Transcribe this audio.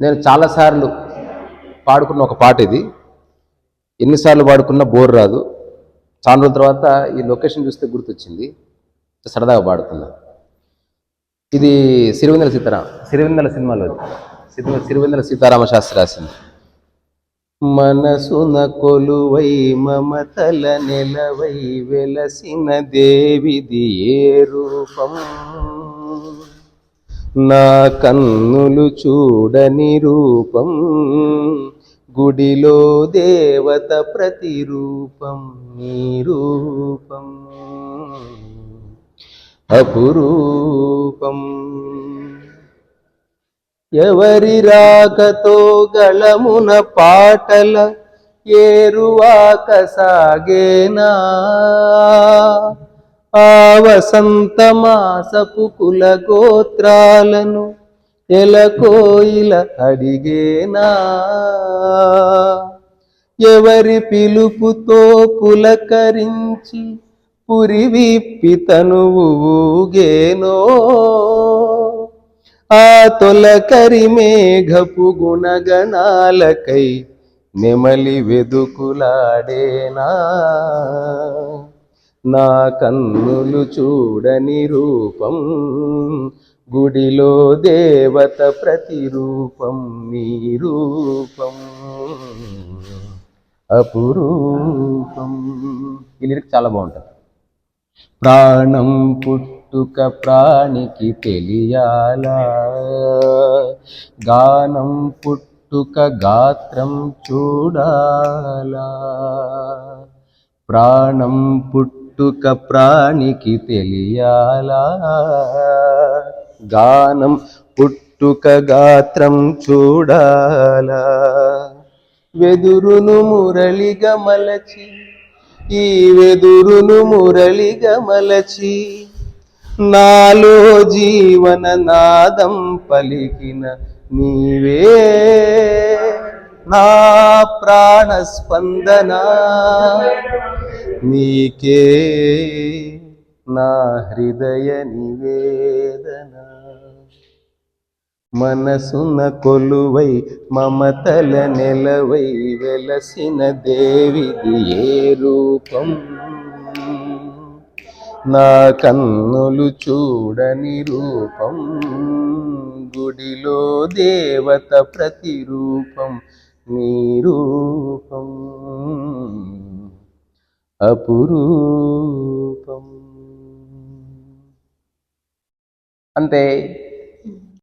నేను చాలాసార్లు పాడుకున్న ఒక పాట ఇది. ఎన్నిసార్లు పాడుకున్నా బోర్ రాదు. చాలా రోజుల తర్వాత ఈ లొకేషన్ చూస్తే గుర్తొచ్చింది. సరదాగా పాడుతున్నా. ఇది సిరివెన్నెల సీతారామ. సిరివెన్నెల సినిమాలో సిరివె సిరివెన్నెల సీతారామ శాస్త్రి రాసింది. మనసున కొలువై మమతల నెలవై వెలసిన దేవిది ఏ రూపం? నా కన్నులు చూడని రూపం గుడిలో దేవత ప్రతిరూపం నీ రూపం. అపురూపం. ఎవరి రాకతో గళమున పాటల ఏరువాక సాగేనా? ఆ వసంత మాసపు కుల గోత్రాలను ఎలకోయిల అడిగేనా? ఎవరి పిలుపుతో పులకరించి పురి తనువు ఊగేనో? ఆ తొలకరి మేఘపు గుణగణాలకై నెమలి వెదుకులాడేనా? నా కన్నులు చూడని రూపం గుడిలో దేవత ప్రతిరూపం నీ రూపం. అపురూపం. ఈ లిరిక్ చాలా బాగుంటుంది. ప్రాణం పుట్టుక ప్రాణికి తెలియాలా? గానం పుట్టుక గాత్రం చూడాలా? ప్రాణం పుట్టు పుట్టుక ప్రాణికి తెలియాలా? గానం పుట్టుక గాత్రం చూడాలా? వెదురును మురళిగా మలచి ఈ వెదురును మురళిగా మలచి నాలో జీవన నాదం పలికిన నీవే. నా ప్రాణ స్పందన. నీకే నా హృదయ నివేదన మనసున కొలువై మమతల నెలవై వెలసిన దేవిది ఏ రూపం నా కన్నులు చూడని రూపం గుడిలో దేవత ప్రతిరూపం నీ రూపం అపురూపం. అంతే.